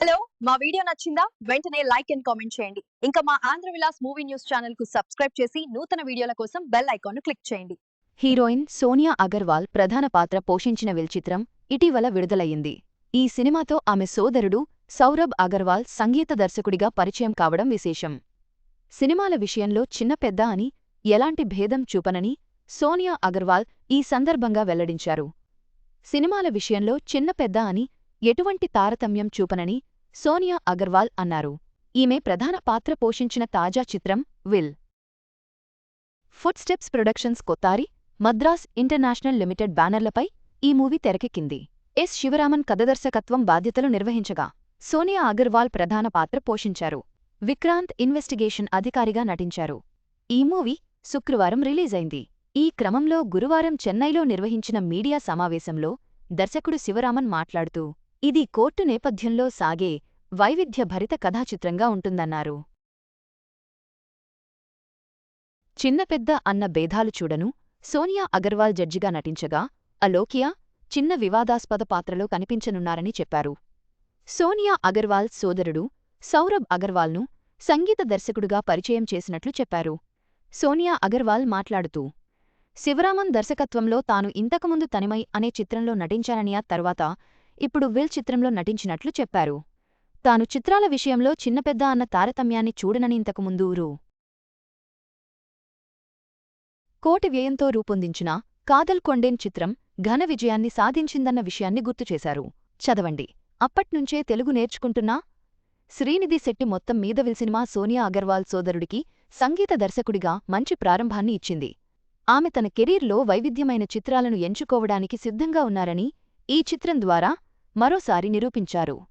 Hello మా video నచ్చిందా? వెంటనే లైక్ అండ్ కామెంట్ చేయండి. ఇంకా మా ఆంధ్ర విలాస్ మూవీ న్యూస్ ఛానల్కు సబ్స్క్రైబ్ చేసి నూతన వీడియోల కోసం బెల్ ఐకాన్ క్లిక్ చేయండి. హీరోయిన్ సోనియా అగర్వాల్ ప్రధాన పాత్ర పోషించిన విల్ చిత్రం ఇటీవల విడుదలయ్యింది. ఈ సినిమాతో ఆమె సోదరుడు సౌరభ్ అగర్వాల్ సంగీత దర్శకుడిగా పరిచయం కావడం విశేషం. సినిమాల విషయంలో చిన్న పెద్ద అని ఎలాంటి భేదం చూపనని సోనియా అగర్వాల్ ఈ సందర్భంగా వెల్లడించారు. సినిమాల విషయంలో చిన్న పెద్ద అని ఎటువంటి తారతమ్యం చూపనని సోనియా అగర్వాల్ అన్నారు. ఈమె ప్రధాన పాత్ర పోషించిన తాజా చిత్రం will. Footsteps productions Kothari Madras international limited బ్యానర్లపై ఈ మూవీ తెరకెక్కింది. ఎస్. శివరామన్ కథదర్శకత్వం బాధ్యతలు నిర్వహించగా సోనియా అగర్వాల్ ప్రధాన పాత్ర పోషించారు. విక్రాంత్ ఇన్వెస్టిగేషన్ అధికారిగా నటించారు. ఈ మూవీ శుక్రవారం రిలీజైంది ఈ క్రమంలో గురువారం చెన్నైలో నిర్వహించిన మీడియా సమావేశంలో దర్శకుడు శివరామన్ మాట్లాడుతూ ఇది కోర్టు నేపథ్యంలో సాగే వైవిధ్యభరిత కథాచిత్రంగా ఉంటుందన్నారు. చిన్న పెద్ద అన్న భేదాలు చూడను సోనియా అగర్వాల్ జడ్జిగా నటించగా అలోకియా చిన్న వివాదాస్పద పాత్రలో కనిపించనున్నారని చెప్పారు. సోనియా అగర్వాల్ సోదరుడు సౌరభ్ అగర్వాల్ను సంగీత దర్శకుడుగా పరిచయం చేసినట్లు చెప్పారు. సోనియా అగర్వాల్ మాట్లాడుతూ శివరామన్ దర్శకత్వంలో తాను ఇంతకుముందు తనిమై అనే చిత్రంలో నటించానని ఆ తర్వాత ఇప్పుడు విల్ చిత్రంలో నటించినట్లు చెప్పారు. తాను చిత్రాల విషయంలో చిన్నపెద్ద అన్న తారతమ్యాన్ని చూడనని ఇంతకుముందు రూ. కోటి వ్యయంతో రూపొందించిన కాదల్ కొండేన్ చిత్రం ఘన విజయాన్ని సాధించిందన్న విషయాన్ని గుర్తుచేశారు చదవండి. అప్పట్నుంచే తెలుగు నేర్చుకుంటున్నా శ్రీనిధి శెట్టి మొత్తం మీద సినిమా సోనియా అగర్వాల్ సోదరుడికి సంగీత దర్శకుడిగా మంచి ప్రారంభాన్ని ఇచ్చింది. ఆమె తన కెరీర్లో వైవిధ్యమైన చిత్రాలను ఎంచుకోవడానికి సిద్ధంగా ఉన్నారని ఈ చిత్రం ద్వారా మరోసారి నిరూపించారు.